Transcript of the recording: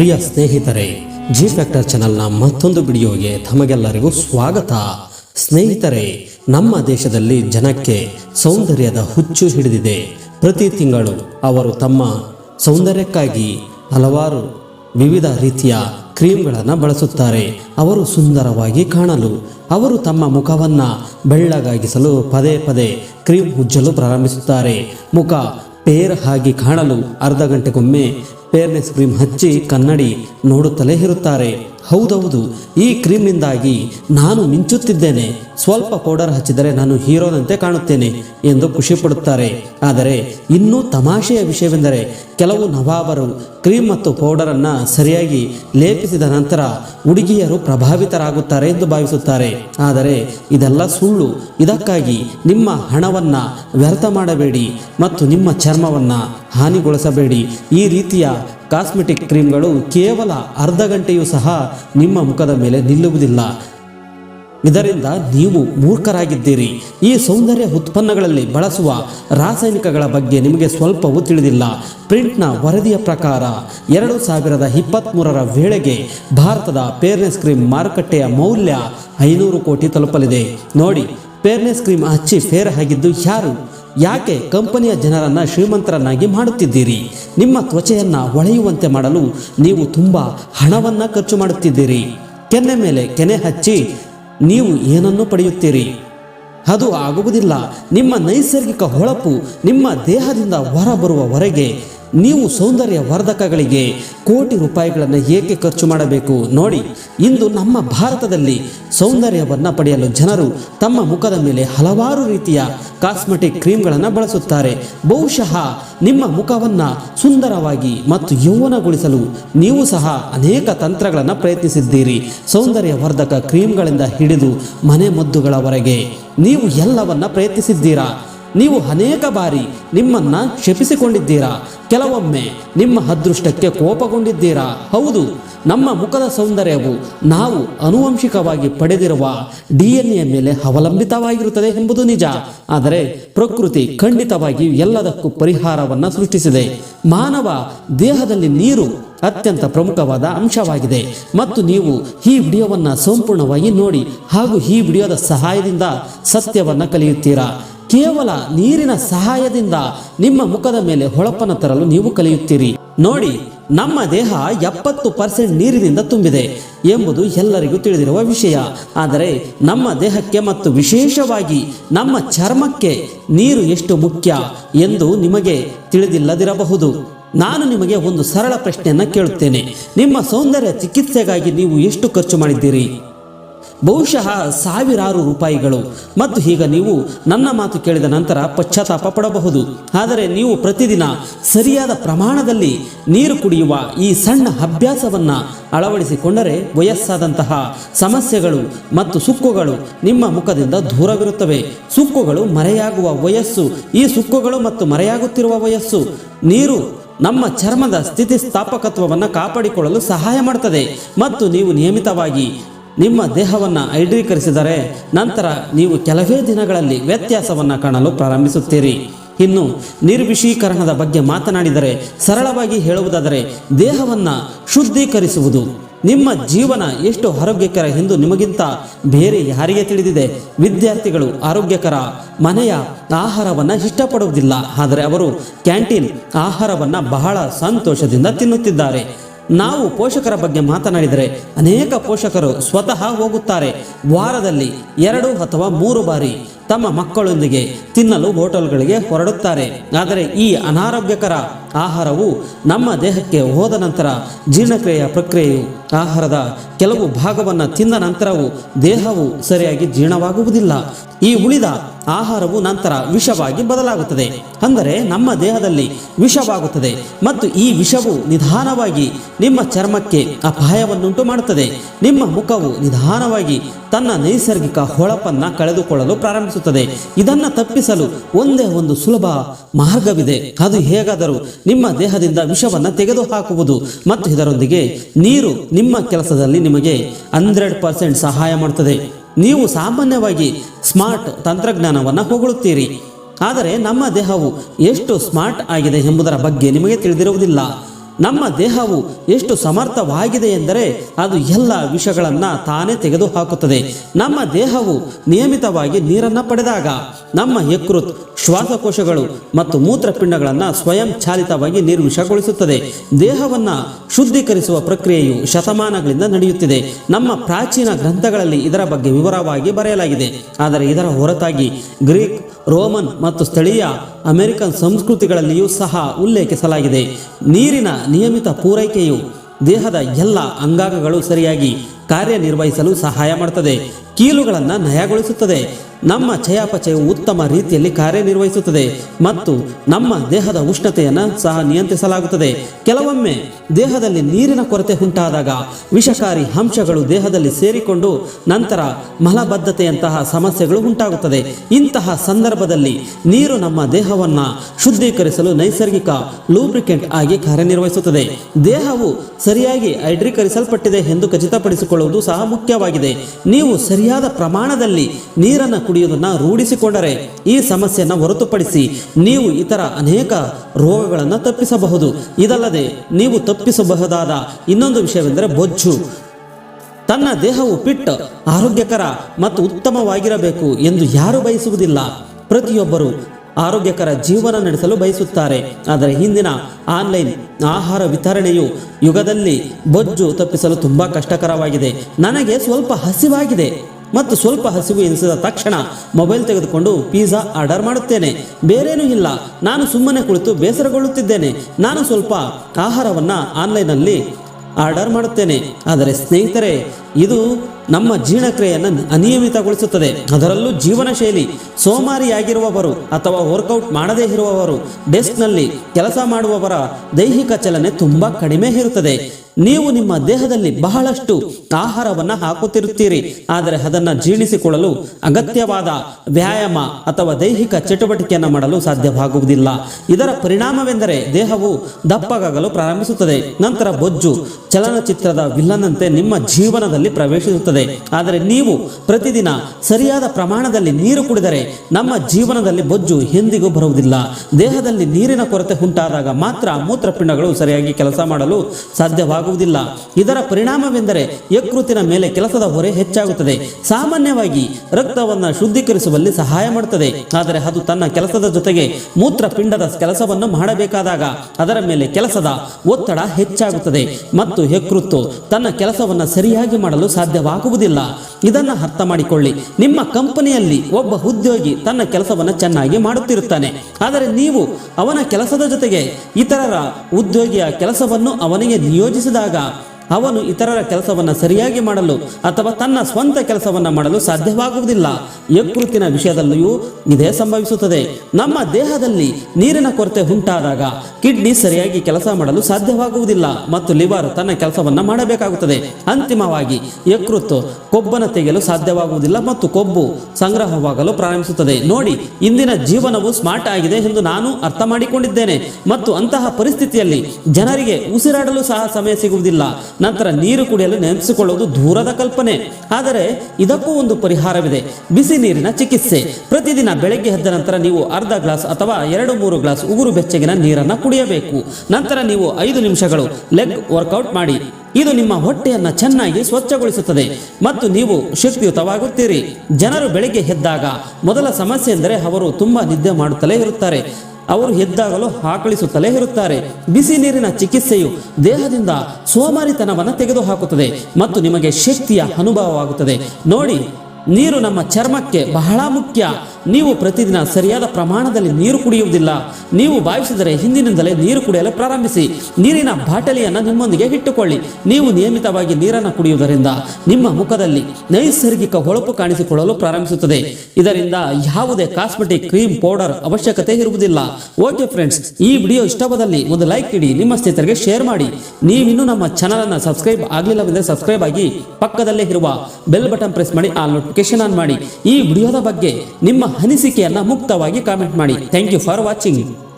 ಪ್ರಿಯ ಸ್ನೇಹಿತರೆ ಜಿ ಫ್ಯಾಕ್ಟರ್ನ ಮತ್ತೊಂದು ವಿಡಿಯೋಗೆ ತಮಗೆಲ್ಲರಿಗೂ ಸ್ವಾಗತ. ಸ್ನೇಹಿತರೆ, ನಮ್ಮ ದೇಶದಲ್ಲಿ ಜನಕ್ಕೆ ಸೌಂದರ್ಯದ ಹುಚ್ಚು ಹಿಡಿದಿದೆ. ಪ್ರತಿ ತಿಂಗಳು ಅವರು ತಮ್ಮ ಸೌಂದರ್ಯಕ್ಕಾಗಿ ಹಲವಾರು ವಿವಿಧ ರೀತಿಯ ಕ್ರೀಮ್ಗಳನ್ನು ಬಳಸುತ್ತಾರೆ. ಅವರು ಸುಂದರವಾಗಿ ಕಾಣಲು, ಅವರು ತಮ್ಮ ಮುಖವನ್ನು ಬೆಳ್ಳಗಾಗಿಸಲು ಪದೇ ಪದೇ ಕ್ರೀಮ್ ಉಜ್ಜಲು ಪ್ರಾರಂಭಿಸುತ್ತಾರೆ. ಮುಖ ಪೇರ್ ಆಗಿ ಕಾಣಲು ಅರ್ಧ ಗಂಟೆಗೊಮ್ಮೆ ಫೇರ್ನೆಸ್ ಕ್ರೀಮ್ ಹಚ್ಚಿ ಕನ್ನಡಿ ನೋಡುತ್ತಲೇ ಇರುತ್ತಾರೆ. ಹೌದೌದು, ಈ ಕ್ರೀಮ್ನಿಂದಾಗಿ ನಾನು ಮಿಂಚುತ್ತಿದ್ದೇನೆ. ಸ್ವಲ್ಪ ಪೌಡರ್ ಹಚ್ಚಿದರೆ ನಾನು ಹೀರೋನಂತೆ ಕಾಣುತ್ತೇನೆ ಎಂದು ಖುಷಿ ಪಡುತ್ತಾರೆ. ಆದರೆ ಇನ್ನೂ ತಮಾಷೆಯ ವಿಷಯವೆಂದರೆ, ಕೆಲವು ನವಾಬರು ಕ್ರೀಮ್ ಮತ್ತು ಪೌಡರನ್ನು ಸರಿಯಾಗಿ ಲೇಪಿಸಿದ ನಂತರ ಹುಡುಗಿಯರು ಪ್ರಭಾವಿತರಾಗುತ್ತಾರೆ ಎಂದು ಭಾವಿಸುತ್ತಾರೆ. ಆದರೆ ಇದೆಲ್ಲ ಸುಳ್ಳು. ಇದಕ್ಕಾಗಿ ನಿಮ್ಮ ಹಣವನ್ನು ವ್ಯರ್ಥ ಮಾಡಬೇಡಿ ಮತ್ತು ನಿಮ್ಮ ಚರ್ಮವನ್ನು ಹಾನಿಗೊಳಿಸಬೇಡಿ. ಈ ರೀತಿಯ ಕಾಸ್ಮೆಟಿಕ್ ಕ್ರೀಮ್ಗಳು ಕೇವಲ ಅರ್ಧ ಗಂಟೆಯೂ ಸಹ ನಿಮ್ಮ ಮುಖದ ಮೇಲೆ ನಿಲ್ಲುವುದಿಲ್ಲ. ಇದರಿಂದ ನೀವು ಮೂರ್ಖರಾಗಿದ್ದೀರಿ. ಈ ಸೌಂದರ್ಯ ಉತ್ಪನ್ನಗಳಲ್ಲಿ ಬಳಸುವ ರಾಸಾಯನಿಕಗಳ ಬಗ್ಗೆ ನಿಮಗೆ ಸ್ವಲ್ಪವೂ ತಿಳಿದಿಲ್ಲ. ಪ್ರಿಂಟ್ನ ವರದಿಯ ಪ್ರಕಾರ, ಎರಡು ಸಾವಿರದ ಇಪ್ಪತ್ತ್ಮೂರರ ವೇಳೆಗೆ ಭಾರತದ ಪೇರ್ನೆಸ್ ಕ್ರೀಮ್ ಮಾರುಕಟ್ಟೆಯ ಮೌಲ್ಯ ಐನೂರು ಕೋಟಿ ತಲುಪಲಿದೆ. ನೋಡಿ, ಪೇರ್ನೆಸ್ ಕ್ರೀಮ್ ಹಚ್ಚಿ ಫೇರ್ ಆಗಿದ್ದು ಯಾರು? ಯಾಕೆ ಕಂಪನಿಯ ಜನರನ್ನ ಶ್ರೀಮಂತರನ್ನಾಗಿ ಮಾಡುತ್ತಿದ್ದೀರಿ? ನಿಮ್ಮ ತ್ವಚೆಯನ್ನ ಹೊಳೆಯುವಂತೆ ಮಾಡಲು ನೀವು ತುಂಬಾ ಹಣವನ್ನ ಖರ್ಚು ಮಾಡುತ್ತಿದ್ದೀರಿ. ಕೆನ್ನೆ ಮೇಲೆ ಕೆನೆ ಹಚ್ಚಿ ನೀವು ಏನನ್ನು ಪಡೆಯುತ್ತೀರಿ? ಅದು ಆಗುವುದಿಲ್ಲ. ನಿಮ್ಮ ನೈಸರ್ಗಿಕ ಹೊಳಪು ನಿಮ್ಮ ದೇಹದಿಂದ ಹೊರಬರುವವರೆಗೆ ನೀವು ಸೌಂದರ್ಯ ವರ್ಧಕಗಳಿಗೆ ಕೋಟಿ ರೂಪಾಯಿಗಳನ್ನು ಏಕೆ ಖರ್ಚು ಮಾಡಬೇಕು? ನೋಡಿ, ಇಂದು ನಮ್ಮ ಭಾರತದಲ್ಲಿ ಸೌಂದರ್ಯವನ್ನು ಪಡೆಯಲು ಜನರು ತಮ್ಮ ಮುಖದ ಮೇಲೆ ಹಲವಾರು ರೀತಿಯ ಕಾಸ್ಮೆಟಿಕ್ ಕ್ರೀಮ್ಗಳನ್ನು ಬಳಸುತ್ತಾರೆ. ಬಹುಶಃ ನಿಮ್ಮ ಮುಖವನ್ನು ಸುಂದರವಾಗಿ ಮತ್ತು ಯೌವನಗೊಳಿಸಲು ನೀವು ಸಹ ಅನೇಕ ತಂತ್ರಗಳನ್ನು ಪ್ರಯತ್ನಿಸಿದ್ದೀರಿ. ಸೌಂದರ್ಯ ವರ್ಧಕ ಕ್ರೀಮ್ಗಳಿಂದ ಹಿಡಿದು ಮನೆ ಮದ್ದುಗಳವರೆಗೆ ನೀವು ಎಲ್ಲವನ್ನ ಪ್ರಯತ್ನಿಸಿದ್ದೀರಾ? ನೀವು ಅನೇಕ ಬಾರಿ ನಿಮ್ಮನ್ನ ಕ್ಷಪಿಸಿಕೊಂಡಿದ್ದೀರಾ? ಕೆಲವೊಮ್ಮೆ ನಿಮ್ಮ ಅದೃಷ್ಟಕ್ಕೆ ಕೋಪಗೊಂಡಿದ್ದೀರಾ? ಹೌದು, ನಮ್ಮ ಮುಖದ ಸೌಂದರ್ಯವು ನಾವು ಆನುವಂಶಿಕವಾಗಿ ಪಡೆದಿರುವ ಡಿ ಎನ್ ಎ ಮೇಲೆ ಅವಲಂಬಿತವಾಗಿರುತ್ತದೆ ಎಂಬುದು ನಿಜ. ಆದರೆ ಪ್ರಕೃತಿ ಖಂಡಿತವಾಗಿ ಎಲ್ಲದಕ್ಕೂ ಪರಿಹಾರವನ್ನು ಸೃಷ್ಟಿಸಿದೆ. ಮಾನವ ದೇಹದಲ್ಲಿ ನೀರು ಅತ್ಯಂತ ಪ್ರಮುಖವಾದ ಅಂಶವಾಗಿದೆ. ಮತ್ತು ನೀವು ಈ ವಿಡಿಯೋವನ್ನು ಸಂಪೂರ್ಣವಾಗಿ ನೋಡಿ ಹಾಗೂ ಈ ವಿಡಿಯೋದ ಸಹಾಯದಿಂದ ಸತ್ಯವನ್ನು ಕಲಿಯುತ್ತೀರಾ? ಕೇವಲ ನೀರಿನ ಸಹಾಯದಿಂದ ನಿಮ್ಮ ಮುಖದ ಮೇಲೆ ಹೊಳಪನ್ನು ತರಲು ನೀವು ಕಲಿಯುತ್ತೀರಿ. ನೋಡಿ, ನಮ್ಮ ದೇಹ ಎಪ್ಪತ್ತು ಪರ್ಸೆಂಟ್ ನೀರಿನಿಂದ ತುಂಬಿದೆ ಎಂಬುದು ಎಲ್ಲರಿಗೂ ತಿಳಿದಿರುವ ವಿಷಯ. ಆದರೆ ನಮ್ಮ ದೇಹಕ್ಕೆ ಮತ್ತು ವಿಶೇಷವಾಗಿ ನಮ್ಮ ಚರ್ಮಕ್ಕೆ ನೀರು ಎಷ್ಟು ಮುಖ್ಯ ಎಂದು ನಿಮಗೆ ತಿಳಿದಿಲ್ಲದಿರಬಹುದು. ನಾನು ನಿಮಗೆ ಒಂದು ಸರಳ ಪ್ರಶ್ನೆಯನ್ನು ಕೇಳುತ್ತೇನೆ. ನಿಮ್ಮ ಸೌಂದರ್ಯ ಚಿಕಿತ್ಸೆಗಾಗಿ ನೀವು ಎಷ್ಟು ಖರ್ಚು ಮಾಡಿದ್ದೀರಿ? ಬಹುಶಃ ಸಾವಿರಾರು ರೂಪಾಯಿಗಳು. ಮತ್ತು ಈಗ ನೀವು ನನ್ನ ಮಾತು ಕೇಳಿದ ನಂತರ ಪಶ್ಚಾತ್ತಾಪ ಪಡಬಹುದು. ಆದರೆ ನೀವು ಪ್ರತಿದಿನ ಸರಿಯಾದ ಪ್ರಮಾಣದಲ್ಲಿ ನೀರು ಕುಡಿಯುವ ಈ ಸಣ್ಣ ಅಭ್ಯಾಸವನ್ನು ಅಳವಡಿಸಿಕೊಂಡರೆ ವಯಸ್ಸಾದಂತಹ ಸಮಸ್ಯೆಗಳು ಮತ್ತು ಸುಕ್ಕುಗಳು ನಿಮ್ಮ ಮುಖದಿಂದ ದೂರವಿರುತ್ತವೆ. ಸುಕ್ಕುಗಳು ಮರೆಯಾಗುವ ವಯಸ್ಸು, ಈ ಸುಕ್ಕುಗಳು ಮತ್ತು ಮರೆಯಾಗುತ್ತಿರುವ ವಯಸ್ಸು ನೀರು ನಮ್ಮ ಚರ್ಮದ ಸ್ಥಿತಿಸ್ಥಾಪಕತ್ವವನ್ನು ಕಾಪಾಡಿಕೊಳ್ಳಲು ಸಹಾಯ ಮಾಡುತ್ತದೆ ಮತ್ತು ನೀವು ನಿಯಮಿತವಾಗಿ ನಿಮ್ಮ ದೇಹವನ್ನು ಐಡ್ರೀಕರಿಸಿದರೆ ನಂತರ ನೀವು ಕೆಲವೇ ದಿನಗಳಲ್ಲಿ ವ್ಯತ್ಯಾಸವನ್ನು ಕಾಣಲು ಪ್ರಾರಂಭಿಸುತ್ತೀರಿ. ಇನ್ನು ನಿರ್ವಿಷೀಕರಣದ ಬಗ್ಗೆ ಮಾತನಾಡಿದರೆ, ಸರಳವಾಗಿ ಹೇಳುವುದಾದರೆ, ದೇಹವನ್ನು ಶುದ್ಧೀಕರಿಸುವುದು ನಿಮ್ಮ ಜೀವನ ಎಷ್ಟು ಆರೋಗ್ಯಕರ ಎಂದು ನಿಮಗಿಂತ ಬೇರೆ ಯಾರಿಗೆ ತಿಳಿದಿದೆ? ವಿದ್ಯಾರ್ಥಿಗಳು ಆರೋಗ್ಯಕರ ಮನೆಯ ಆಹಾರವನ್ನು ಇಷ್ಟಪಡುವುದಿಲ್ಲ, ಆದರೆ ಅವರು ಕ್ಯಾಂಟೀನ್ ಆಹಾರವನ್ನು ಬಹಳ ಸಂತೋಷದಿಂದ ತಿನ್ನುತ್ತಿದ್ದಾರೆ. ನಾವು ಪೋಷಕರ ಬಗ್ಗೆ ಮಾತನಾಡಿದರೆ ಅನೇಕ ಪೋಷಕರು ಸ್ವತಃ ಹೋಗುತ್ತಾರೆ. ವಾರದಲ್ಲಿ ಎರಡು ಅಥವಾ ಮೂರು ಬಾರಿ ತಮ್ಮ ಮಕ್ಕಳೊಂದಿಗೆ ತಿನ್ನಲು ಹೋಟೆಲ್ಗಳಿಗೆ ಹೊರಡುತ್ತಾರೆ. ಆದರೆ ಈ ಅನಾರೋಗ್ಯಕರ ಆಹಾರವು ನಮ್ಮ ದೇಹಕ್ಕೆ ಹೋದ ನಂತರ ಜೀರ್ಣಕ್ರಿಯೆಯ ಪ್ರಕ್ರಿಯೆಯು ಆಹಾರದ ಕೆಲವು ಭಾಗವನ್ನು ತಿಂದ ನಂತರವೂ ದೇಹವು ಸರಿಯಾಗಿ ಜೀರ್ಣವಾಗುವುದಿಲ್ಲ. ಈ ಉಳಿದ ಆಹಾರವು ನಂತರ ವಿಷವಾಗಿ ಬದಲಾಗುತ್ತದೆ. ಅಂದರೆ ನಮ್ಮ ದೇಹದಲ್ಲಿ ವಿಷವಾಗುತ್ತದೆ ಮತ್ತು ಈ ವಿಷವು ನಿಧಾನವಾಗಿ ನಿಮ್ಮ ಚರ್ಮಕ್ಕೆ ಅಪಾಯವನ್ನುಂಟು ಮಾಡುತ್ತದೆ. ನಿಮ್ಮ ಮುಖವು ನಿಧಾನವಾಗಿ ತನ್ನ ನೈಸರ್ಗಿಕ ಹೊಳಪನ್ನ ಕಳೆದುಕೊಳ್ಳಲು ಪ್ರಾರಂಭಿಸುತ್ತದೆ. ಇದನ್ನು ತಪ್ಪಿಸಲು ಒಂದೇ ಒಂದು ಸುಲಭ ಮಾರ್ಗವಿದೆ. ಅದು ಹೇಗಾದರೂ ನಿಮ್ಮ ದೇಹದಿಂದ ವಿಷವನ್ನು ತೆಗೆದುಹಾಕುವುದು ಮತ್ತು ಇದರೊಂದಿಗೆ ನೀರು ನಿಮ್ಮ ಕೆಲಸದಲ್ಲಿ ನಿಮಗೆ ಹಂಡ್ರೆಡ್ ಪರ್ಸೆಂಟ್ ಸಹಾಯ ಮಾಡುತ್ತದೆ. ನೀವು ಸಾಮಾನ್ಯವಾಗಿ ಸ್ಮಾರ್ಟ್ ತಂತ್ರಜ್ಞಾನವನ್ನು ಹೊಗಳುತ್ತೀರಿ. ಆದರೆ ನಮ್ಮ ದೇಹವು ಎಷ್ಟು ಸ್ಮಾರ್ಟ್ ಆಗಿದೆ ಎಂಬುದರ ಬಗ್ಗೆ ನಿಮಗೆ ತಿಳಿದಿರುವುದಿಲ್ಲ. ನಮ್ಮ ದೇಹವು ಎಷ್ಟು ಸಮರ್ಥವಾಗಿದೆ ಎಂದರೆ ಅದು ಎಲ್ಲ ವಿಷಗಳನ್ನು ತಾನೇ ತೆಗೆದುಹಾಕುತ್ತದೆ. ನಮ್ಮ ದೇಹವು ನಿಯಮಿತವಾಗಿ ನೀರನ್ನು ಪಡೆದಾಗ ನಮ್ಮ ಯಕೃತ್, ಶ್ವಾಸಕೋಶಗಳು ಮತ್ತು ಮೂತ್ರಪಿಂಡಗಳನ್ನು ಸ್ವಯಂ ಚಾಲಿತವಾಗಿ ನಿರ್ವಿಷಗೊಳಿಸುತ್ತದೆ. ದೇಹವನ್ನು ಶುದ್ಧೀಕರಿಸುವ ಪ್ರಕ್ರಿಯೆಯು ಶತಮಾನಗಳಿಂದ ನಡೆಯುತ್ತಿದೆ. ನಮ್ಮ ಪ್ರಾಚೀನ ಗ್ರಂಥಗಳಲ್ಲಿ ಇದರ ಬಗ್ಗೆ ವಿವರವಾಗಿ ಬರೆಯಲಾಗಿದೆ. ಆದರೆ ಇದರ ಹೊರತಾಗಿ ಗ್ರೀಕ್ ರೋಮನ್ ಮತ್ತು ಸ್ಥಳೀಯ ಅಮೆರಿಕನ್ ಸಂಸ್ಕೃತಿಗಳಲ್ಲಿಯೂ ಸಹ ಉಲ್ಲೇಖಿಸಲಾಗಿದೆ. ನೀರಿನ ನಿಯಮಿತ ಪೂರೈಕೆಯು ದೇಹದ ಎಲ್ಲ ಅಂಗಾಂಗಗಳು ಸರಿಯಾಗಿ ಕಾರ್ಯನಿರ್ವಹಿಸಲು ಸಹಾಯ ಮಾಡುತ್ತದೆ ಕೀಲುಗಳನ್ನು ನಯಗೊಳಿಸುತ್ತದೆ. ನಮ್ಮ ಚಯಾಪಚಯವು ಉತ್ತಮ ರೀತಿಯಲ್ಲಿ ಕಾರ್ಯನಿರ್ವಹಿಸುತ್ತದೆ ಮತ್ತು ನಮ್ಮ ದೇಹದ ಉಷ್ಣತೆಯನ್ನು ಸಹ ನಿಯಂತ್ರಿಸಲಾಗುತ್ತದೆ. ಕೆಲವೊಮ್ಮೆ ದೇಹದಲ್ಲಿ ನೀರಿನ ಕೊರತೆ ಉಂಟಾದಾಗ ವಿಷಕಾರಿ ಅಂಶಗಳು ದೇಹದಲ್ಲಿ ಸೇರಿಕೊಂಡು ನಂತರ ಮಲಬದ್ಧತೆಯಂತಹ ಸಮಸ್ಯೆಗಳು ಉಂಟಾಗುತ್ತದೆ. ಇಂತಹ ಸಂದರ್ಭದಲ್ಲಿ ನೀರು ನಮ್ಮ ದೇಹವನ್ನು ಶುದ್ಧೀಕರಿಸಲು ನೈಸರ್ಗಿಕ ಲೂಬ್ರಿಕೆಂಟ್ ಆಗಿ ಕಾರ್ಯನಿರ್ವಹಿಸುತ್ತದೆ. ದೇಹವು ಸರಿಯಾಗಿ ಹೈಡ್ರೀಕರಿಸಲ್ಪಟ್ಟಿದೆ ಎಂದು ಖಚಿತಪಡಿಸಿಕೊಳ್ಳುವುದು ಸಹ ಮುಖ್ಯವಾಗಿದೆ. ನೀವು ಸರಿಯಾದ ಪ್ರಮಾಣದಲ್ಲಿ ನೀರನ್ನು ಕುಡಿಯುವುದನ್ನು ರೂಢಿಸಿಕೊಂಡರೆ ಈ ಸಮಸ್ಯೆಯನ್ನು ಹೊರತುಪಡಿಸಿ ನೀವು ಇತರ ಅನೇಕ ರೋಗಗಳನ್ನು ತಪ್ಪಿಸಬಹುದು. ಇದಲ್ಲದೆ ನೀವು ತಪ್ಪಿಸಬಹುದಾದ ಇನ್ನೊಂದು ವಿಷಯವೆಂದರೆ ಬೊಜ್ಜು. ತನ್ನ ದೇಹವು ಫಿಟ್, ಆರೋಗ್ಯಕರ ಮತ್ತು ಉತ್ತಮವಾಗಿರಬೇಕು ಎಂದು ಯಾರು ಬಯಸುವುದಿಲ್ಲ. ಪ್ರತಿಯೊಬ್ಬರು ಆರೋಗ್ಯಕರ ಜೀವನ ನಡೆಸಲು ಬಯಸುತ್ತಾರೆ. ಆದರೆ ಹಿಂದಿನ ಆನ್ಲೈನ್ ಆಹಾರ ವಿತರಣೆಯು ಯುಗದಲ್ಲಿ ಬೊಜ್ಜು ತಪ್ಪಿಸಲು ತುಂಬ ಕಷ್ಟಕರವಾಗಿದೆ. ನನಗೆ ಸ್ವಲ್ಪ ಹಸಿವಾಗಿದೆ. ಮತ್ತು ಸ್ವಲ್ಪ ಹಸಿವು ಎನಿಸಿದ ತಕ್ಷಣ ಮೊಬೈಲ್ ತೆಗೆದುಕೊಂಡು ಪಿಜ್ಜಾ ಆರ್ಡರ್ ಮಾಡುತ್ತೇನೆ. ಬೇರೇನೂ ಇಲ್ಲ. ನಾನು ಸುಮ್ಮನೆ ಕುಳಿತು ಬೇಸರಗೊಳ್ಳುತ್ತಿದ್ದೇನೆ. ನಾನು ಸ್ವಲ್ಪ ಆಹಾರವನ್ನು ಆನ್ಲೈನಲ್ಲಿ ಆರ್ಡರ್ ಮಾಡುತ್ತೇನೆ. ಆದರೆ ಸ್ನೇಹಿತರೆ, ಇದು ನಮ್ಮ ಜೀರ್ಣಕ್ರಿಯೆಯನ್ನು ಅನಿಯಮಿತಗೊಳಿಸುತ್ತದೆ. ಅದರಲ್ಲೂ ಜೀವನ ಶೈಲಿ ಸೋಮಾರಿಯಾಗಿರುವವರು ಅಥವಾ ವರ್ಕೌಟ್ ಮಾಡದೇ ಇರುವವರು, ಡೆಸ್ಕ್ನಲ್ಲಿ ಕೆಲಸ ಮಾಡುವವರ ದೈಹಿಕ ಚಲನೆ ತುಂಬ ಕಡಿಮೆ ಇರುತ್ತದೆ. ನೀವು ನಿಮ್ಮ ದೇಹದಲ್ಲಿ ಬಹಳಷ್ಟು ಆಹಾರವನ್ನು ಹಾಕುತ್ತಿರುತ್ತೀರಿ, ಆದರೆ ಅದನ್ನು ಜೀರ್ಣಿಸಿಕೊಳ್ಳಲು ಅಗತ್ಯವಾದ ವ್ಯಾಯಾಮ ಅಥವಾ ದೈಹಿಕ ಚಟುವಟಿಕೆಯನ್ನು ಮಾಡಲು ಸಾಧ್ಯವಾಗುವುದಿಲ್ಲ. ಇದರ ಪರಿಣಾಮವೆಂದರೆ ದೇಹವು ದಪ್ಪಗಾಗಲು ಪ್ರಾರಂಭಿಸುತ್ತದೆ, ನಂತರ ಬೊಜ್ಜು ಚಲನಚಿತ್ರದ ವಿಲ್ಲನಂತೆ ನಿಮ್ಮ ಜೀವನದಲ್ಲಿ ಪ್ರವೇಶಿಸುತ್ತದೆ. ಆದರೆ ನೀವು ಪ್ರತಿದಿನ ಸರಿಯಾದ ಪ್ರಮಾಣದಲ್ಲಿ ನೀರು ಕುಡಿದರೆ ನಮ್ಮ ಜೀವನದಲ್ಲಿ ಬೊಜ್ಜು ಎಂದಿಗೂ ಬರುವುದಿಲ್ಲ. ದೇಹದಲ್ಲಿ ನೀರಿನ ಕೊರತೆ ಉಂಟಾದಾಗ ಮಾತ್ರ ಮೂತ್ರಪಿಂಡಗಳು ಸರಿಯಾಗಿ ಕೆಲಸ ಮಾಡಲು ಸಾಧ್ಯವಾಗುವುದಿಲ್ಲ ಇದರ ಪರಿಣಾಮವೆಂದರೆ ಯಕೃತಿನ ಮೇಲೆ ಕೆಲಸದ ಹೊರೆ ಹೆಚ್ಚಾಗುತ್ತದೆ. ಸಾಮಾನ್ಯವಾಗಿ ರಕ್ತವನ್ನು ಶುದ್ಧೀಕರಿಸುವಲ್ಲಿ ಸಹಾಯ ಮಾಡುತ್ತದೆ. ಆದರೆ ಅದು ತನ್ನ ಕೆಲಸದ ಜೊತೆಗೆ ಮೂತ್ರಪಿಂಡದ ಕೆಲಸವನ್ನು ಮಾಡಬೇಕಾದಾಗ ಅದರ ಮೇಲೆ ಕೆಲಸದ ಒತ್ತಡ ಹೆಚ್ಚಾಗುತ್ತದೆ. ಮತ್ತು ಯಕೃತ್ತು ತನ್ನ ಕೆಲಸವನ್ನು ಸರಿಯಾಗಿ ಮಾಡಲು ಸಾಧ್ಯವಾಗುವುದಿಲ್ಲ. ಇದನ್ನು ಅರ್ಥ ಮಾಡಿಕೊಳ್ಳಿ. ನಿಮ್ಮ ಕಂಪನಿಯಲ್ಲಿ ಒಬ್ಬ ಉದ್ಯೋಗಿ ತನ್ನ ಕೆಲಸವನ್ನು ಚೆನ್ನಾಗಿ ಮಾಡುತ್ತಿರುತ್ತಾನೆ. ಆದರೆ ನೀವು ಅವನ ಕೆಲಸದ ಜೊತೆಗೆ ಇತರರ ಉದ್ಯೋಗಿಯ ಕೆಲಸವನ್ನು ಅವನಿಗೆ ನಿಯೋಜಿಸಿದಾಗ ಅವನು ಇತರರ ಕೆಲಸವನ್ನು ಸರಿಯಾಗಿ ಮಾಡಲು ಅಥವಾ ತನ್ನ ಸ್ವಂತ ಕೆಲಸವನ್ನು ಮಾಡಲು ಸಾಧ್ಯವಾಗುವುದಿಲ್ಲ. ಯಕೃತಿನ ವಿಷಯದಲ್ಲಿಯೂ ಇದೇ ಸಂಭವಿಸುತ್ತದೆ. ನಮ್ಮ ದೇಹದಲ್ಲಿ ನೀರಿನ ಕೊರತೆ ಉಂಟಾದಾಗ ಕಿಡ್ನಿ ಸರಿಯಾಗಿ ಕೆಲಸ ಮಾಡಲು ಸಾಧ್ಯವಾಗುವುದಿಲ್ಲ ಮತ್ತು ಲಿವರ್ ತನ್ನ ಕೆಲಸವನ್ನು ಮಾಡಬೇಕಾಗುತ್ತದೆ. ಅಂತಿಮವಾಗಿ, ಯಕೃತ್ತು ಕೊಬ್ಬನ ತೆಗೆಯಲು ಸಾಧ್ಯವಾಗುವುದಿಲ್ಲ ಮತ್ತು ಕೊಬ್ಬು ಸಂಗ್ರಹವಾಗಲು ಪ್ರಾರಂಭಿಸುತ್ತದೆ. ನೋಡಿ, ಇಂದಿನ ಜೀವನವು ಸ್ಮಾರ್ಟ್ ಆಗಿದೆ ಎಂದು ನಾನು ಅರ್ಥ ಮಾಡಿಕೊಂಡಿದ್ದೇನೆ ಮತ್ತು ಅಂತಹ ಪರಿಸ್ಥಿತಿಯಲ್ಲಿ ಜನರಿಗೆ ಉಸಿರಾಡಲು ಸಹ ಸಮಯ ಸಿಗುವುದಿಲ್ಲ. ನಂತರ ನೀರು ಕುಡಿಯಲು ನೆನಪಿಸಿಕೊಳ್ಳುವುದು ದೂರದ ಕಲ್ಪನೆ. ಆದರೆ ಇದಕ್ಕೂ ಒಂದು ಪರಿಹಾರವಿದೆ. ಬಿಸಿ ನೀರಿನ ಚಿಕಿತ್ಸೆ. ಪ್ರತಿದಿನ ಬೆಳಗ್ಗೆ ಎದ್ದ ನಂತರ ನೀವು ಅರ್ಧ ಗ್ಲಾಸ್ ಅಥವಾ ಎರಡು ಮೂರು ಗ್ಲಾಸ್ ಉಗುರು ಬೆಚ್ಚಗಿನ ನೀರನ್ನು ಕುಡಿಯಬೇಕು. ನಂತರ ನೀವು ಐದು ನಿಮಿಷಗಳು ಲೆಗ್ ವರ್ಕೌಟ್ ಮಾಡಿ. ಇದು ನಿಮ್ಮ ಹೊಟ್ಟೆಯನ್ನು ಚೆನ್ನಾಗಿ ಸ್ವಚ್ಛಗೊಳಿಸುತ್ತದೆ ಮತ್ತು ನೀವು ಶಕ್ತಿಯುತವಾಗುತ್ತೀರಿ. ಜನರು ಬೆಳಿಗ್ಗೆ ಎದ್ದಾಗ ಮೊದಲ ಸಮಸ್ಯೆ ಎಂದರೆ ಅವರು ತುಂಬಾ ನಿದ್ದೆ ಮಾಡುತ್ತಲೇ ಇರುತ್ತಾರೆ. ಅವರು ಎದ್ದಾಗಲೂ ಆಕಳಿಸುತ್ತಲೇ ಇರುತ್ತಾರೆ. ಬಿಸಿ ನೀರಿನ ಚಿಕಿತ್ಸೆಯು ದೇಹದಿಂದ ಸೋಮಾರಿತನವನ್ನು ತೆಗೆದುಹಾಕುತ್ತದೆ ಮತ್ತು ನಿಮಗೆ ಶಕ್ತಿಯ ಅನುಭವವಾಗುತ್ತದೆ. ನೋಡಿ, ನೀರು ನಮ್ಮ ಚರ್ಮಕ್ಕೆ ಬಹಳ ಮುಖ್ಯ. ನೀವು ಪ್ರತಿದಿನ ಸರಿಯಾದ ಪ್ರಮಾಣದಲ್ಲಿ ನೀರು ಕುಡಿಯುವುದಿಲ್ಲ. ನೀವು ಭಾವಿಸಿದರೆ ಹಿಂದಿನಿಂದಲೇ ನೀರು ಕುಡಿಯಲು ಪ್ರಾರಂಭಿಸಿ. ನೀರಿನ ಬಾಟಲಿಯನ್ನು ನಿಮ್ಮೊಂದಿಗೆ ಇಟ್ಟುಕೊಳ್ಳಿ. ನೀವು ನಿಯಮಿತವಾಗಿ ನೀರನ್ನು ಕುಡಿಯುವುದರಿಂದ ನಿಮ್ಮ ಮುಖದಲ್ಲಿ ನೈಸರ್ಗಿಕ ಹೊಳಪು ಕಾಣಿಸಿಕೊಳ್ಳಲು ಪ್ರಾರಂಭಿಸುತ್ತದೆ. ಇದರಿಂದ ಯಾವುದೇ ಕಾಸ್ಮೆಟಿಕ್ ಕ್ರೀಮ್ ಪೌಡರ್ ಅವಶ್ಯಕತೆ ಇರುವುದಿಲ್ಲ. ಓಕೆ ಫ್ರೆಂಡ್ಸ್, ಈ ವಿಡಿಯೋ ಇಷ್ಟವಾದಲ್ಲಿ ಒಂದು ಲೈಕ್ ಇಡಿ, ನಿಮ್ಮ ಸ್ನೇಹಿತರಿಗೆ ಶೇರ್ ಮಾಡಿ. ನೀವಿನ್ನೂ ನಮ್ಮ ಚಾನಲ್ ಅನ್ನು ಸಬ್ಸ್ಕ್ರೈಬ್ ಆಗಲಿಲ್ಲವೆಂದರೆ ಸಬ್ಸ್ಕ್ರೈಬ್ ಆಗಿ ಪಕ್ಕದಲ್ಲೇ ಇರುವ ಬೆಲ್ ಬಟನ್ ಪ್ರೆಸ್ ಮಾಡಿ ಆ ನೋಟಿಫಿಕೇಶನ್ ಆನ್ ಮಾಡಿ. ಈ ವಿಡಿಯೋದ ಬಗ್ಗೆ ನಿಮ್ಮ ಅನಿಸಿಕೆಯನ್ನ ಮುಕ್ತವಾಗಿ ಕಾಮೆಂಟ್ ಮಾಡಿ. Thank you for watching